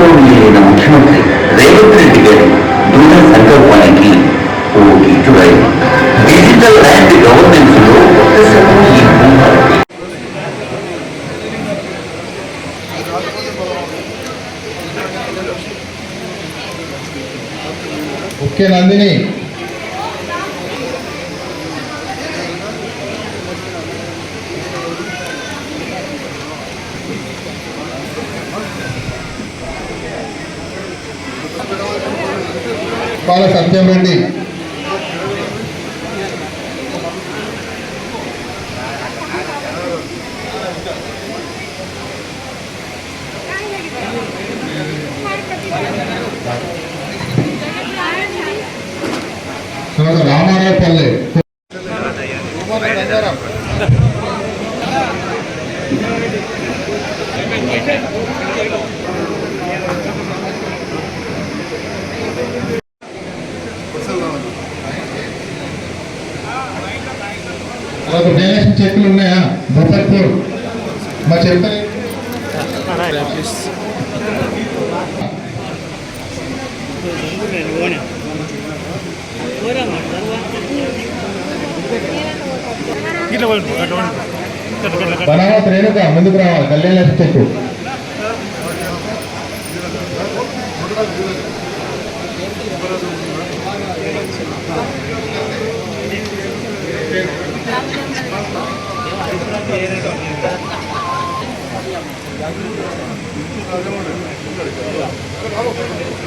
గౌరవనీయులైన ముఖ్యమంత్రి రేవంత్ రెడ్డి గారి దృఢ సంకల్పానికి ఓ గిట్టుడై డిజిటల్ ల్యాండ్ గవర్నెన్స్ లో కొత్త శకం ఈ భూభారతి ఓకే నందిని బాల సత్యం రెడ్డి తర్వాత రామారావు పల్లె. డొనేషన్ ఉన్నాయా? బఫర్పూర్. మా చెప్తారు? బనావత్ రేణుక ముందుకు రావాలి. కళ్యాణ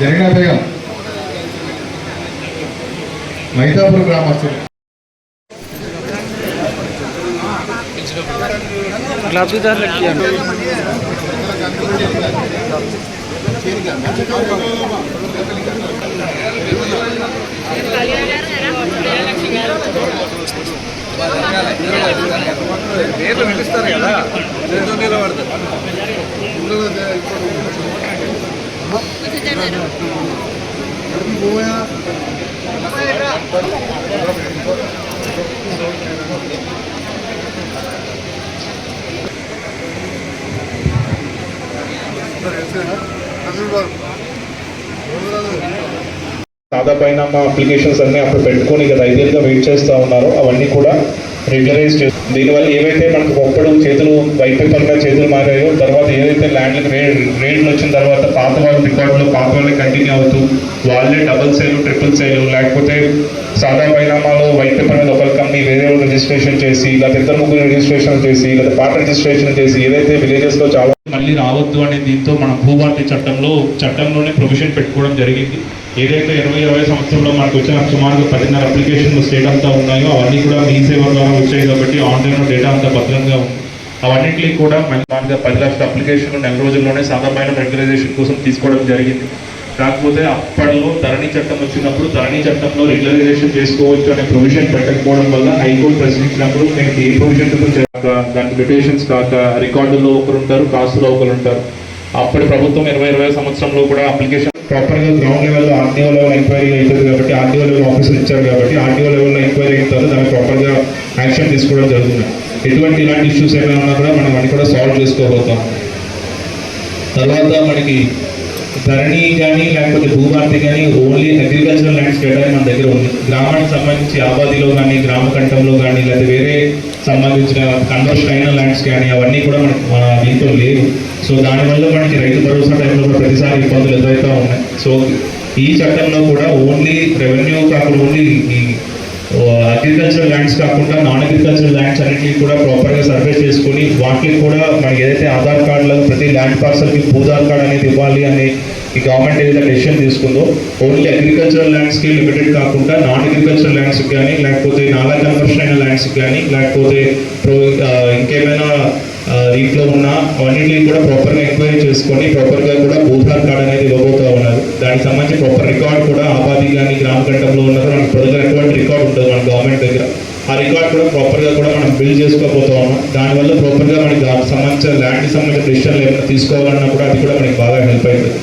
జరిగిన బేగం మైతాపూర్ గ్రామస్తులు. లబ్ధిదారులకి పేర్లు పిలుస్తారు కదా. రెండు నిలబడతారు సాదా పైన మా అప్లికేషన్స్ అన్నీ అప్పుడు పెట్టుకొని గత ఐదేళ్ళుగా వెయిట్ చేస్తూ ఉన్నారు. అవన్నీ కూడా రెగ్యులరైజ్ చేస్తాం దీనివల్ల ఏవైతే మనకు ఒప్పడం చేతులు వైట్ పేపర్గా చేతులు మారాయో తర్వాత ఏదైతే ల్యాండ్లకు రే రేట్లు వచ్చిన తర్వాత పాత వాళ్ళ రికార్డులు పాత వాళ్ళే కంటిన్యూ అవుతూ వాళ్ళే డబుల్ సేలు ట్రిపుల్ సేలు లేకపోతే సాదా పరిణామాలు వైద్య పనులు ఒకరి కంపెనీ వేరే వాళ్ళు రిజిస్ట్రేషన్ చేసి లేదా ఇద్దరు ముగ్గురు రిజిస్ట్రేషన్ చేసి లేదా పాట రిజిస్ట్రేషన్ చేసి ఏదైతే విలేజెస్లో చాలా మళ్ళీ రావద్దు అనే దీంతో మన భూభారతి చట్టంలో చట్టంలోనే ప్రొవిజన్ పెట్టుకోవడం జరిగింది. ఏదైతే ఇరవై ఇరవై సంవత్సరంలో మనకు వచ్చిన సుమారు పదిన్నర అప్లికేషన్లు స్టేట్ అంతా ఉన్నాయో అవన్నీ కూడా మీ సేవ ద్వారా వచ్చాయి కాబట్టి ఆన్లైన్లో డేటా అంతా భద్రంగా ఉంది. అవన్నింటినీ కూడా మనగా పది లక్షల అప్లికేషన్లు నెల రోజుల్లోనే సాధారణ రెగ్యులైజేషన్ కోసం తీసుకోవడం జరిగింది. కాకపోతే అప్పట్లో ధరణి చట్టం వచ్చినప్పుడు ధరణి చట్టంలో రెగ్యులరైజేషన్ చేసుకోవచ్చు అనే ప్రొవిజన్ పెట్టకపోవడం వల్ల హైకోర్టు ప్రశ్నించినప్పుడు నేను ఏ ప్రొవిజన్ దానికి లిటేషన్స్ కాక రికార్డుల్లో ఒకరు ఉంటారు కాసులో ఒకరు ఉంటారు. అప్పటి ప్రభుత్వం ఇరవై ఇరవై సంవత్సరంలో కూడా అప్లికేషన్ ప్రాపర్గా గ్రౌండ్ లెవెల్లో ఆర్టీఓ లెవెల్ ఎంక్వైరీ అవుతుంది కాబట్టి ఆర్టీఓ లెవెల్ ఆఫీసర్ ఇచ్చారు కాబట్టి ఆర్టీఓ లెవెల్లో ఎంక్వైరీ అయిన తర్వాత దాన్ని ప్రాపర్గా యాక్షన్ తీసుకోవడం జరుగుతుంది. ఎటువంటి ఇలాంటి ఇష్యూస్ ఏమైనా ఉన్నా కూడా మనం అన్ని కూడా సాల్వ్ చేసుకోబోతాం తర్వాత మనకి ధరణి కానీ లేకపోతే భూభారతి కానీ ఓన్లీ అగ్రికల్చరల్ ల్యాండ్స్ కేటాయి మన దగ్గర ఉంది. గ్రామానికి సంబంధించి ఆబాదిలో కానీ గ్రామ కంఠంలో కానీ లేదా వేరే సంబంధించిన కన్వర్షన్ అయిన ల్యాండ్స్ కానీ అవన్నీ కూడా మనకి మన దీంట్లో లేవు. సో దానివల్ల మనకి రైతు భరోసా టైంలో కూడా ప్రతిసారి ఇబ్బందులు ఎదురవుతూ ఉన్నాయి. సో ఈ చట్టంలో కూడా ఓన్లీ రెవెన్యూ కాకుండా ఓన్లీ అగ్రికల్చర్ అగ్రికల్చరల్ ల్యాండ్స్ కాకుండా నాన్ అగ్రికల్చరల్ ల్యాండ్స్ అన్నింటినీ కూడా ప్రాపర్గా సర్వే చేసుకొని వాటికి కూడా మనకి ఏదైతే ఆధార్ కార్డులో ప్రతి ల్యాండ్ పార్సల్కి భూధార్ కార్డ్ అనేది ఇవ్వాలి అని ఈ గవర్నమెంట్ ఏదైతే డెసిషన్ తీసుకుందో ఓన్లీ అగ్రికల్చరల్ ల్యాండ్స్కి లిమిటెడ్ కాకుండా నాన్ అగ్రికల్చరల్ ల్యాండ్స్కి కానీ లేకపోతే నాలా కన్వర్షన్ అయిన ల్యాండ్స్కి కానీ లేకపోతే ఇంకేమైనా దీంట్లో ఉన్న అన్నింటినీ కూడా ప్రాపర్గా ఎంక్వైరీ చేసుకొని ప్రాపర్గా కూడా భూధార్ కార్డ్ అనేది ఇవ్వబోతూ ఉన్నారు. దానికి సంబంధించి ప్రాపర్ రికార్డ్ కూడా ఆబాది కానీ గ్రామ ఘట్టంలో ఉన్నది మనకి ప్రజలు ఎటువంటి రికార్డ్ ఉంటుంది మన గవర్నమెంట్ దగ్గర ఆ రికార్డ్ కూడా ప్రాపర్గా కూడా మనం బిల్డ్ చేసుకోకపోతాము ఉన్నాం దానివల్ల ప్రాపర్గా మనకి దానికి సంబంధించిన ల్యాండ్కి సంబంధించిన డెసిషన్ లేకుండా తీసుకోవాలన్నా కూడా అది కూడా మనకి బాగా హెల్ప్ అవుతుంది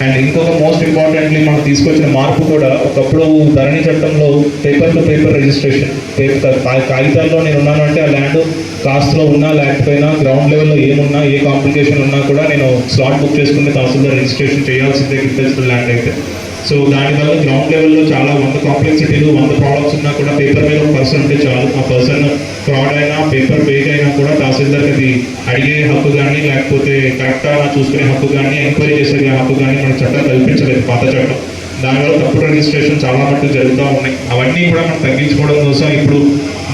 అండ్ ఇంకొక మోస్ట్ ఇంపార్టెంట్లీ మనం తీసుకొచ్చిన మార్పు కూడా ఒకప్పుడు ధరణి చట్టంలో paper to paper registration paper కాగితాల్లో నేను ఉన్నాను అంటే ఆ ల్యాండ్ కాస్ట్లో ఉన్నా లేకపోయినా గ్రౌండ్ లెవెల్లో ఏమున్నా ఏ కాంప్లికేషన్ ఉన్నా కూడా నేను స్లాట్ బుక్ చేసుకుంటే తహసీల్దార్ రిజిస్ట్రేషన్ చేయాల్సిందే అగ్రికల్చరల్ ల్యాండ్ అయితే. సో దానివల్ల గ్రౌండ్ లెవెల్లో చాలా వంద కాంప్లెక్సిటీలు వంద ప్రాబ్లమ్స్ ఉన్నా కూడా పేపర్ మీద ఒక పర్సన్ ఉంటే చాలు. ఆ పర్సన్ ఫ్రాడ్ అయినా పేపర్ ఫేక్ అయినా కూడా తహసీల్దార్కి అది అడిగే హక్కు కానీ లేకపోతే కరెక్ట్గా చూసుకునే హక్కు కానీ ఎంక్వైరీ చేసే హక్కు కానీ మన చట్టం కల్పించలేదు పాత చట్టం. దానివల్ల తప్పుడు రిజిస్ట్రేషన్ చాలా మట్టుకు జరుగుతూ ఉన్నాయి. అవన్నీ కూడా మనం తగ్గించుకోవడం కోసం ఇప్పుడు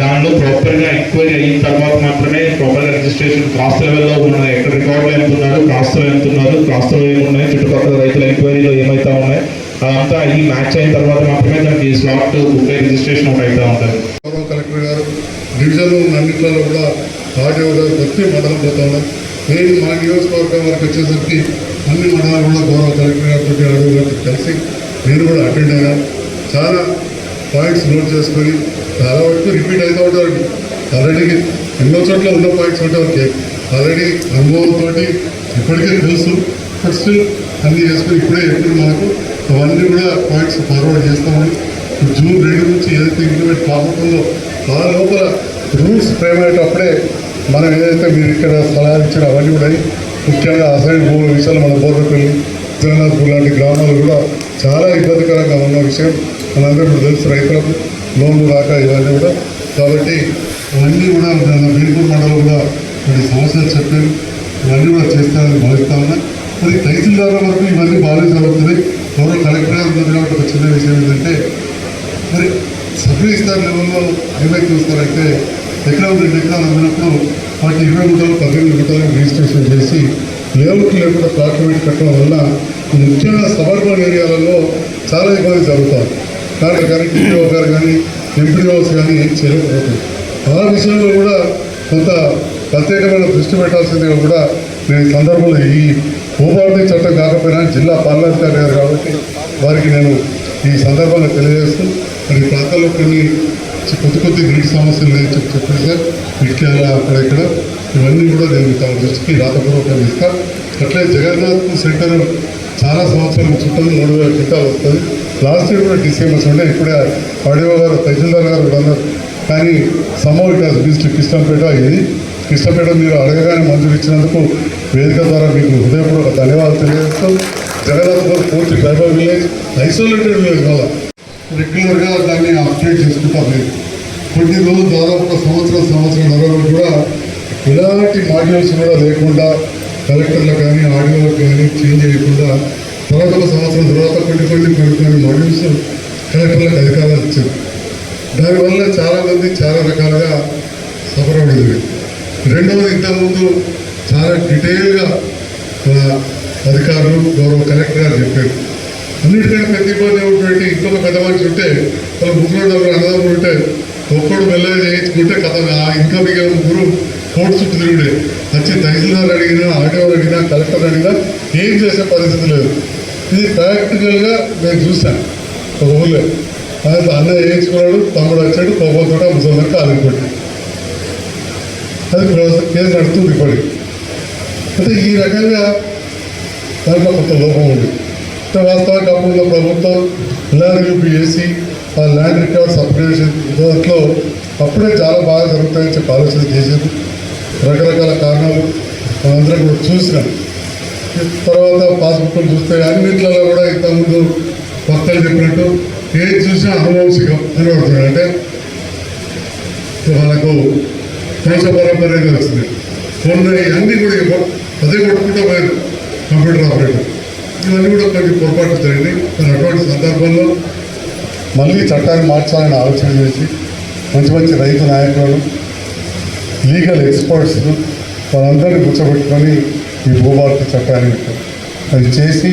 దానిలో ప్రాపర్గా ఎంక్వైరీ అయిన తర్వాత మాత్రమే ప్రాపర్గా రిజిస్ట్రేషన్ కాస్ట్ లెవెల్లో ఉన్నాయి ఎక్కడ రికార్డులు ఎంత ఉన్నారు కాస్ట్లో ఎంత ఉన్నారు కాస్ట్లో ఏమున్నాయి చుట్టుపక్కల రైతుల ఎంక్వైరీలో ఏమైతే ఉన్నాయి అంతా ఈ మ్యాచ్ అయిన తర్వాత మాత్రమే దానికి స్లాట్ బుక్ రిజిస్ట్రేషన్ ఒకటి అవుతూ ఉంటుంది. గౌరవ కలెక్టర్ గారు డివిజన్ అన్నింటిలో కూడా ఆర్డీఓ గారు ప్రతి మండలం పోతా ఉన్నారు నేను మా నియోజకవర్గం వరకు వచ్చేసరికి అన్ని మండలాలు కూడా గౌరవ కలెక్టర్ గారితో ఆర్డీఓ గారితో కలిసి నేను కూడా అటెండ్ అయ్యాను చాలా పాయింట్స్ నోట్ చేసుకొని చాలా వరకు రిపీట్ అవుతూ ఉంటారు. ఆల్రెడీ ఎన్నో చోట్ల ఉన్న పాయింట్స్ ఉంటాయి ఓకే. ఆల్రెడీ అనుభవంతో ఇప్పటికే తెలుసు. ఫస్ట్ అన్నీ చేసుకుని ఇప్పుడే ఎప్పుడు మనకు అవన్నీ కూడా పాయింట్స్ ఫార్వర్డ్ చేస్తామని జూన్ రెండు నుంచి ఏదైతే ఇంప్లిమెంట్ కాబోతుందో ఆ లోపల రూల్స్ ఫ్రేమ్ అయ్యేటప్పుడే మనం ఏదైతే మీరు ఇక్కడ సలహాలు ఇచ్చిన అవన్నీ కూడా ముఖ్యంగా అసైన్ భూముల విషయాలు మన బోర్రపల్లి జగన్నాథ్పూర్ లాంటి గ్రామాలు కూడా చాలా ఇబ్బందికరంగా ఉన్న విషయం మనందరూ ఇప్పుడు తెలుసు రైతులకు లోన్లు రాక ఇవన్నీ కూడా. కాబట్టి అవన్నీ కూడా బీర్పూర్ మండలం కూడా కొన్ని సమస్యలు చెప్పారు. ఇవన్నీ కూడా చేస్తారని భావిస్తా ఉన్నా. మరి తహసీల్దారుల వరకు ఇవన్నీ బాగానే జరుగుతున్నాయి గౌరవ కలెక్టర్ గారు ఒక చిన్న విషయం ఏంటంటే మరి సబ్ రిజిస్టార్ లెవెల్లో హైవే చూస్తారంటే ఎకరం రెండు ఎకరాలు అమ్మినప్పుడు వాటి ఇరవై గుంటలు పద్దెనిమిది గుంటలు రిజిస్ట్రేషన్ చేసి లేఅవుట్ లేకుండా డాక్యుమెంట్ కట్టడం వల్ల ముఖ్యంగా సబర్బన్ ఏరియాలలో చాలా ఇబ్బంది జరుగుతాయి. కానీ కానీ టీడీఓ గారు కానీ ఎంపీఓస్ కానీ ఏం చేయలేకపోతుంది ఆ విషయంలో కూడా కొంత ప్రత్యేకమైన దృష్టి పెట్టాల్సిందిగా కూడా నేను సందర్భంలో ఈ భూభారతి చట్టం కాకపోయినా జిల్లా పాలనాధికారి గారు కాబట్టి వారికి నేను ఈ సందర్భంగా తెలియజేస్తూ మరి ప్రాంతాల్లో కొన్ని కొద్ది కొద్ది నీటి సమస్యలు నేను చెప్పి చెప్పాను సార్. ఇటుకేలా అక్కడ ఇక్కడ ఇవన్నీ కూడా నేను తమ దృష్టికి రాతపూర్వకంగా ఇస్తాను అట్లే జగన్నాథ్ సెంటర్ చాలా సంవత్సరాల నుంచి ఉంటుంది మూడు వేల క్వింటాలు వస్తుంది. లాస్ట్ ఇయర్ కూడా డిసెంబర్స్ ఉండే ఇప్పుడే ఆడియో గారు తహసీల్దార్ గారు కూడా అన్నారు. కానీ somehow it has reached Krishnampeta ఇది. కృష్ణంపేట మీరు అడగగానే మంజూరు ఇచ్చినందుకు వేదిక ద్వారా మీకు హృదయపూర్వక ధన్యవాదాలు తెలియజేస్తూ జగన్నాథ్ పూర్తి ట్రైబల్ విలేజ్ ఐసోలేటెడ్ విలేజ్ వల్ల. రెగ్యులర్గా దాన్ని అప్డేట్ చేసుకుంటాం మీరు. కొన్ని రోజులు దాదాపు ఒక సంవత్సరం సంవత్సరం నలభై కూడా ఎలాంటి మాడ్యూల్స్ కూడా లేకుండా కలెక్టర్లకు కానీ ఆడియోలకు కానీ చేంజ్ చేయకుండా తర్వాత ఒక సంవత్సరం తర్వాత కొన్ని కొన్ని కొన్ని కొన్ని మాడ్యూల్స్ కలెక్టర్లకు అధికారాలు ఇచ్చారు. దానివల్ల చాలామంది చాలా రకాలుగా సఫర్ అవ్వలేదు రెండవది ఇంతకుముందు చాలా డీటెయిల్గా మన అధికారులు గౌరవ కలెక్టర్ గారు చెప్పారు. అన్నిటికంటే పెద్ద ఇబ్బంది ఏమిటంటే ఇంకొక పెద్ద మనిషి ఉంటే వాళ్ళ ముగ్గురు నలుగురు అన్నదమ్ములు ఉంటే ఒక్కడు మెల్లగా చేయించుకుంటే కథ ఆ ఇంకా మిగిలిన ముగ్గురు కోర్టు చుట్టూ తిరుగుడే. వచ్చి తహసీల్దార్ అడిగినా ఆడియో అడిగినా కలెక్టర్ అడిగినా ఏం చేసే పరిస్థితి లేదు. ఇది ప్రాక్టికల్గా నేను చూశాను ఒక ఊళ్ళో. ఆయన అన్నయ్య వేయించుకున్నాడు తమ్ముడు వచ్చాడు కోపంతో ముసలి కాలు అది కేసు నడుస్తుంది ఇప్పటికి. అంటే ఈ రకంగా దాంట్లో కొంత లోపం ఉంది. అంటే వాస్తవానికి అప్పుడు ప్రభుత్వం ల్యాండ్ రివ్యూ చేసి ఆ ల్యాండ్ రికార్డ్స్ అప్గ్రేడేషన్ దాంట్లో అప్పుడే చాలా బాగా జరుగుతాయని చెప్పి ఆలోచన చేసేది. రకరకాల కారణాలు మనందరం కూడా చూసినాం. తర్వాత పాస్బుక్లు చూస్తే అన్నింటిలో కూడా ఇంతకుముందు భక్తులు చెప్పినట్టు ఏది చూసినా అనువంశికం అని పడుతున్నాడు అంటే మనకు వంశ పరంపరగా వచ్చింది కొన్ని అన్నీ కూడా కంప్యూటర్ ఆపరేటర్ ఇవన్నీ కూడా మనకి పొరపాట్లు జరిగినాయి మరి అటువంటి సందర్భంలో మళ్ళీ చట్టాన్ని మార్చాలని ఆలోచన చేసి మంచి మంచి రైతు నాయకులను లీగల్ ఎక్స్పర్ట్స్ను వాళ్ళందరినీ కూర్చోబెట్టుకొని ఈ భూభారత చట్టాన్ని అది చేసి